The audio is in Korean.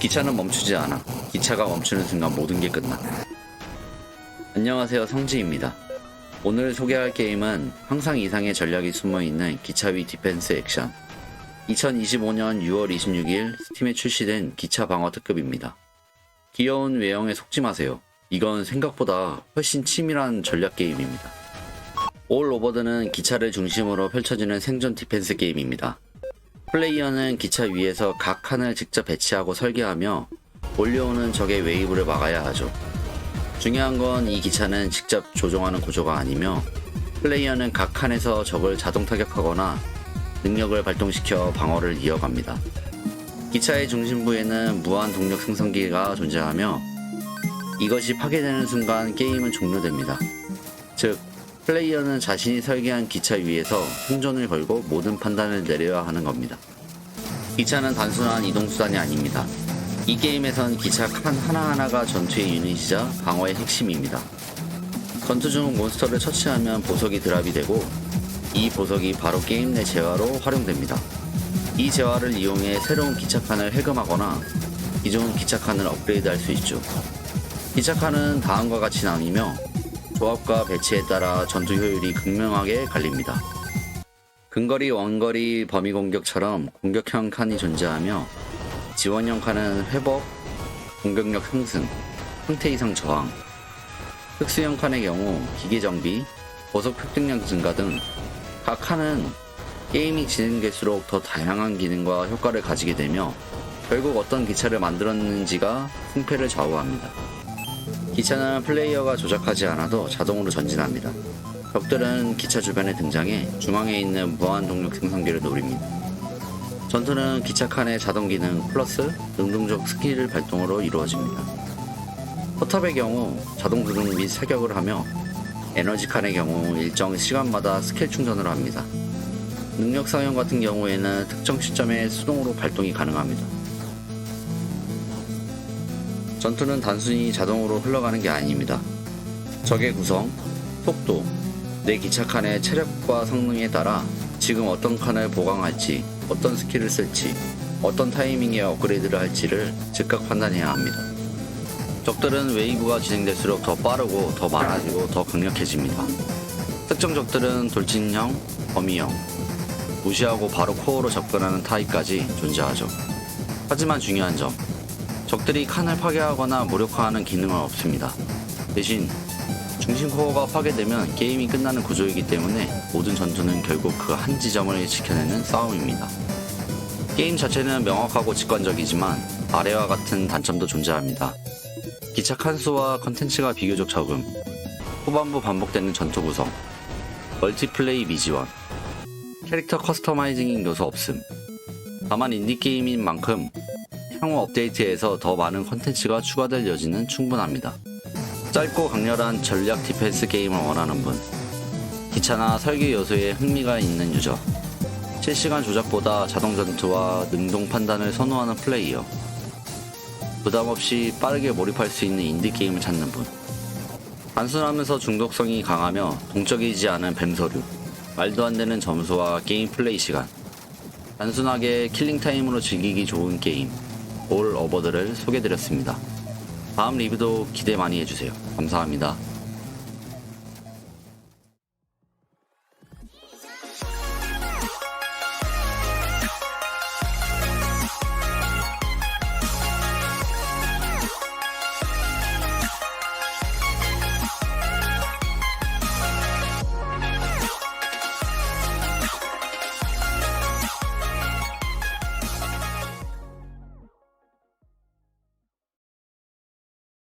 기차는 멈추지 않아. 기차가 멈추는 순간 모든 게 끝나. 안녕하세요, 성지입니다. 오늘 소개할 게임은 항상 이상의 전략이 숨어 있는 기차 위 디펜스 액션. 2025년 6월 26일 스팀에 출시된 기차 방어 특급입니다. 귀여운 외형에 속지 마세요. 이건 생각보다 훨씬 치밀한 전략 게임입니다. 올 오버드는 기차를 중심으로 펼쳐지는 생존 디펜스 게임입니다. 플레이어는 기차 위에서 각 칸을 직접 배치하고 설계하며 몰려오는 적의 웨이브를 막아야 하죠. 중요한 건 이 기차는 직접 조종하는 구조가 아니며 플레이어는 각 칸에서 적을 자동 타격하거나 능력을 발동시켜 방어를 이어갑니다. 기차의 중심부에는 무한 동력 생성기가 존재하며 이것이 파괴되는 순간 게임은 종료됩니다. 즉, 플레이어는 자신이 설계한 기차 위에서 생존을 걸고 모든 판단을 내려야 하는 겁니다. 기차는 단순한 이동수단이 아닙니다. 이 게임에선 기차 칸 하나하나가 전투의 유닛이자 방어의 핵심입니다. 전투 중 몬스터를 처치하면 보석이 드랍이 되고 이 보석이 바로 게임 내 재화로 활용됩니다. 이 재화를 이용해 새로운 기차칸을 해금하거나 기존 기차칸을 업그레이드 할 수 있죠. 기차칸은 다음과 같이 나뉘며 조합과 배치에 따라 전투 효율이 극명하게 갈립니다. 근거리, 원거리, 범위 공격처럼 공격형 칸이 존재하며 지원형 칸은 회복, 공격력 상승, 상태 이상 저항, 흑수형 칸의 경우 기계 정비, 보석 획득량 증가 등 각 칸은 게임이 진행될수록 더 다양한 기능과 효과를 가지게 되며 결국 어떤 기차를 만들었는지가 승패를 좌우합니다. 기차는 플레이어가 조작하지 않아도 자동으로 전진합니다. 적들은 기차 주변에 등장해 중앙에 있는 무한 동력 생성기를 노립니다. 전투는 기차 칸의 자동 기능 플러스 능동적 스킬 발동으로 이루어집니다. 포탑의 경우 자동 조종 및 사격을 하며 에너지 칸의 경우 일정 시간마다 스킬 충전을 합니다. 능력 사용 같은 경우에는 특정 시점에 수동으로 발동이 가능합니다. 전투는 단순히 자동으로 흘러가는 게 아닙니다. 적의 구성, 속도, 내 기차 칸의 체력과 성능에 따라 지금 어떤 칸을 보강할지, 어떤 스킬을 쓸지, 어떤 타이밍에 업그레이드를 할지를 즉각 판단해야 합니다. 적들은 웨이브가 진행될수록 더 빠르고 더 많아지고 더 강력해집니다. 특정 적들은 돌진형, 범위형, 무시하고 바로 코어로 접근하는 타입까지 존재하죠. 하지만 중요한 점, 적들이 칸을 파괴하거나 무력화하는 기능은 없습니다. 대신 중심 코어가 파괴되면 게임이 끝나는 구조이기 때문에 모든 전투는 결국 그 한 지점을 지켜내는 싸움입니다. 게임 자체는 명확하고 직관적이지만 아래와 같은 단점도 존재합니다. 기차 칸수와 컨텐츠가 비교적 적음, 후반부 반복되는 전투 구성, 멀티플레이 미지원, 캐릭터 커스터마이징 요소 없음. 다만 인디게임인 만큼 향후 업데이트에서 더 많은 컨텐츠가 추가될 여지는 충분합니다. 짧고 강렬한 전략 디펜스 게임을 원하는 분, 기차나 설계 요소에 흥미가 있는 유저, 실시간 조작보다 자동 전투와 능동 판단을 선호하는 플레이어, 부담 없이 빠르게 몰입할 수 있는 인디 게임을 찾는 분, 단순하면서 중독성이 강하며 동적이지 않은 뱀서류, 말도 안 되는 점수와 게임 플레이 시간, 단순하게 킬링타임으로 즐기기 좋은 게임, 올 어버드를 소개드렸습니다. 다음 리뷰도 기대 많이 해주세요. 감사합니다.